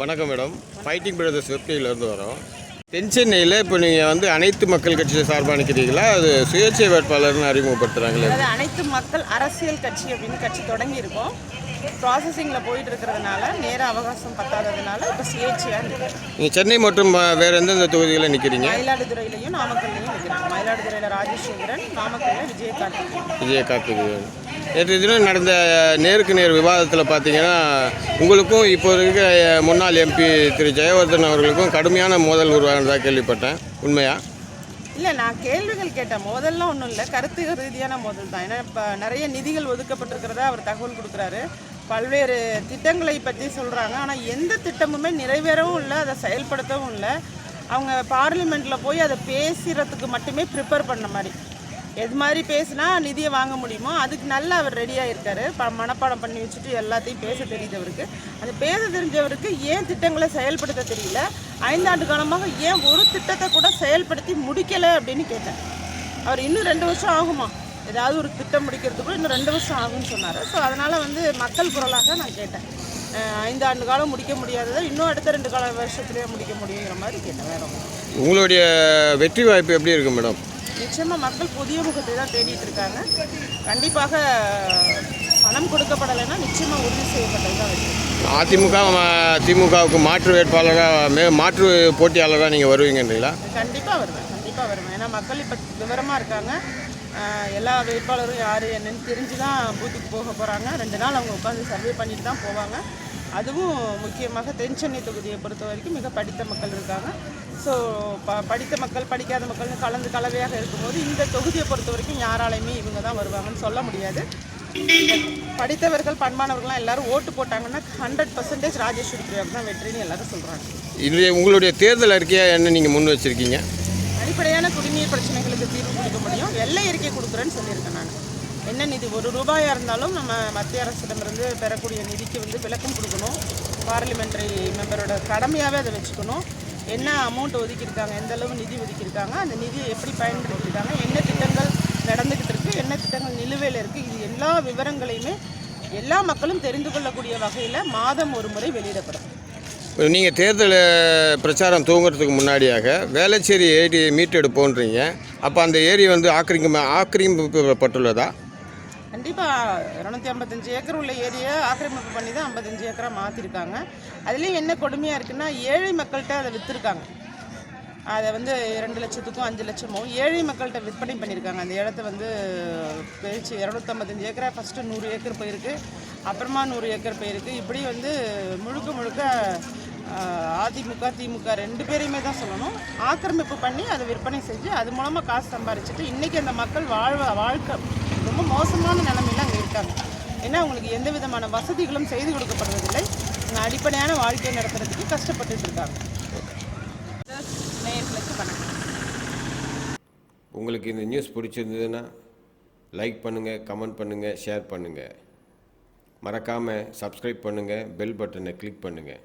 வணக்கம் madam. Fighting brothers வெப்டியிலேருந்து வரோம். தென் சென்னையில் இப்போ நீங்கள் வந்து அனைத்து மக்கள் கட்சியை சார்பாக நிற்கிறீங்களா அது சுயேட்சை வேட்பாளர்னு அறிமுகப்படுத்துகிறாங்களே அனைத்து மக்கள் அரசியல் கட்சி அப்படின்னு கட்சி தொடங்கி இருக்கோம் ப்ராசஸிங்கில் போயிட்டு இருக்கிறதுனால நேர அவகாசம் பத்தாததுனால இப்போ நிற்கிறேன் நீங்கள் சென்னை மற்றும் வேறு எந்தெந்த தொகுதிகளில் நிற்கிறீங்க மயிலாடுதுறையிலையும் நாமக்கல்லையும் நிற்கிறேன் மயிலாடுதுறையில் ராஜசேகரன் நாமக்கல்லில் விஜயகார்த்திகேயன். விஜயகார்த்திகேயன். நேற்று தினம் நடந்த நேருக்கு நேர் விவாதத்தில் பார்த்தீங்கன்னா உங்களுக்கும் இப்போ இருக்க முன்னாள் எம்பி திரு. ஜெயவர்தன் அவர்களுக்கும் கடுமையான மோதல் உருவானதாக கேள்விப்பட்டேன். உண்மையா? இல்லை நான் கேள்விகள் கேட்டேன். மோதல்லாம் ஒன்றும் இல்லை. கருத்து ரீதியான மோதல் தான் ஏன்னா இப்போ நிறைய நிதிகள் ஒதுக்கப்பட்டிருக்கிறதா அவர் தகவல் கொடுக்குறாரு. பல்வேறு திட்டங்களை பற்றி சொல்கிறாங்க ஆனால் எந்த திட்டமுமே நிறைவேறவும் இல்லை அதை செயல்படுத்தவும் இல்லை. அவங்க பார்லிமெண்ட்டில் போய் அதை பேசுகிறதுக்கு மட்டுமே ப்ரிப்பேர் பண்ண மாதிரி. எது மாதிரி பேசினா நிதியை வாங்க முடியுமோ அதுக்கு நல்லா அவர் ரெடியாக இருக்கார் ப மனப்பாடம் பண்ணி வச்சுட்டு எல்லாத்தையும் பேச தெரியுதவருக்கு அந்த பேச தெரிஞ்சவருக்கு ஏன் திட்டங்களை செயல்படுத்த தெரியல? ஐந்தாண்டு காலமாக ஏன் ஒரு திட்டத்தை கூட செயல்படுத்தி முடிக்கலை அப்படின்னு கேட்டேன். அவர் இன்னும் ரெண்டு வருஷம் ஆகுமா? ஏதாவது ஒரு திட்டம் முடிக்கிறதுக்கு இன்னும் ரெண்டு வருஷம் ஆகும்னு சொன்னார். ஸோ அதனால் வந்து மக்கள் குரலாக நான் கேட்டேன். ஐந்து ஆண்டு காலம் முடிக்க முடியாததை இன்னும் அடுத்த ரெண்டு கால வருஷத்துலேயே முடிக்க முடியுங்கிற மாதிரி கேட்டேன். வேற. உங்களுடைய வெற்றி வாய்ப்பு எப்படி இருக்கு மேடம்? நிச்சயமாக மக்கள் புதிய முகத்தை தான் தேடிட்டு இருக்காங்க. கண்டிப்பாக பணம் கொடுக்கப்படலைன்னா நிச்சயமாக உறுதி செய்யப்பட்டது தான் வெற்றி. அதிமுக திமுகவுக்கு மாற்று வேட்பாளராக மே மாற்று போட்டியாளராக நீங்கள் வருவீங்கன்றீங்களா? கண்டிப்பாக வருவேன். கண்டிப்பாக வருவேன். ஏன்னா மக்கள் இப்போ விவரமாக இருக்காங்க. எல்லா வேட்பாளரும் யார் என்னன்னு தெரிஞ்சு தான் பூத்துக்கு போக போகிறாங்க ரெண்டு நாள் அவங்க உட்காந்து சர்வே பண்ணிட்டு தான் போவாங்க. அதுவும் முக்கியமாக தென்சென்னை தொகுதியை பொறுத்த வரைக்கும் மிக படித்த மக்கள் இருக்காங்க. ஸோ ப படித்த மக்கள் படிக்காத மக்கள்னு கலந்து கலவையாக இருக்கும்போது இந்த தொகுதியை பொறுத்த வரைக்கும் யாராலையுமே இவங்க தான் வருவாங்கன்னு சொல்ல முடியாது. படித்தவர்கள் பண்பானவர்கள்லாம் எல்லாரும் ஓட்டு போட்டாங்கன்னா ஹண்ட்ரட் பர்சன்டேஜ் ராஜேஸ்வரி பிரியாவுக்கு தான் வெற்றின்னு எல்லாரும் சொல்கிறாங்க இது உங்களுடைய தேர்தல் அறிக்கையை என்ன நீங்கள் முன் வச்சுருக்கீங்க? குடிநீர் பிரச்சனைகளுக்கு தீர்வு கொடுக்க முடியும். வெள்ளை அறிக்கை கொடுக்குறேன்னு சொல்லியிருக்கேன் நான். என்ன நிதி? ஒரு ரூபாயாக இருந்தாலும் நம்ம மத்திய அரசிடமிருந்து பெறக்கூடிய நிதிக்கு வந்து விளக்கம் கொடுக்கணும். பார்லிமெண்ட்ரி மெம்பரோட கடமையாகவே அதை வச்சுக்கணும். என்ன அமௌண்ட் ஒதுக்கியிருக்காங்க? எந்த அளவு நிதி ஒதுக்கியிருக்காங்க? அந்த நிதியை எப்படி பயன்படுத்தியிருக்காங்க? என்ன திட்டங்கள் நடந்துக்கிட்டு இருக்குது என்ன திட்டங்கள் நிலுவையில் இருக்குது இது எல்லா விவரங்களையுமே எல்லா மக்களும் தெரிந்து கொள்ளக்கூடிய வகையில் மாதம் ஒரு முறை வெளியிடப்படும். நீங்கள் தேர்தல் பிரச்சாரம் தூங்குறதுக்கு முன்னாடியாக வேளச்சேரி ஏரி மீட்டெடுப்போன்றீங்க. அப்போ அந்த ஏரி வந்து ஆக்கிரமிப்பு ஆக்கிரமிக்கப்பட்டுள்ளதா கண்டிப்பாக இரநூத்தி ஐம்பத்தஞ்சு ஏக்கர் உள்ள ஏரியை ஆக்கிரமிப்பு பண்ணி தான் ஐம்பத்தஞ்சு ஏக்கராக மாற்றிருக்காங்க அதுலேயும் என்ன கொடுமையாக இருக்குன்னா ஏழை மக்கள்கிட்ட அதை விற்றுருக்காங்க அதை வந்து ரெண்டு லட்சத்துக்கும் அஞ்சு லட்சமோ ஏழை மக்கள்கிட்ட விற்பனை பண்ணியிருக்காங்க அந்த இடத்த வந்து பிரித்து இரநூத்தம்பத்தஞ்சு ஏக்கரை ஃபஸ்ட்டு நூறு ஏக்கர் போயிருக்கு. அப்புறமா நூறு ஏக்கர் போயிருக்கு. இப்படி வந்து முழுக்க முழுக்க அதிமுக திமுக ரெண்டு பேரையுமே தான் சொல்லணும். ஆக்கிரமிப்பு பண்ணி அதை விற்பனை செஞ்சு அது மூலமாக காசு சம்பாரிச்சிட்டு இன்றைக்கி அந்த மக்கள் வாழ்வ வாழ்க்கை ரொம்ப மோசமான நிலமையில் அங்கே இருக்காங்க. ஏன்னா அவங்களுக்கு எந்த விதமான வசதிகளும் செய்து கொடுக்கப்படுவதில்லை. அடிப்படையான வாழ்க்கையை நடத்துறதுக்கு கஷ்டப்பட்டுட்டு இருக்காங்க. நேயர்களுக்கு வணக்கம் உங்களுக்கு இந்த நியூஸ் பிடிச்சிருந்ததுன்னா லைக் பண்ணுங்கள் கமெண்ட் பண்ணுங்கள் ஷேர் பண்ணுங்கள் மறக்காமல் சப்ஸ்கிரைப் பண்ணுங்கள் பெல் பட்டனை கிளிக் பண்ணுங்கள்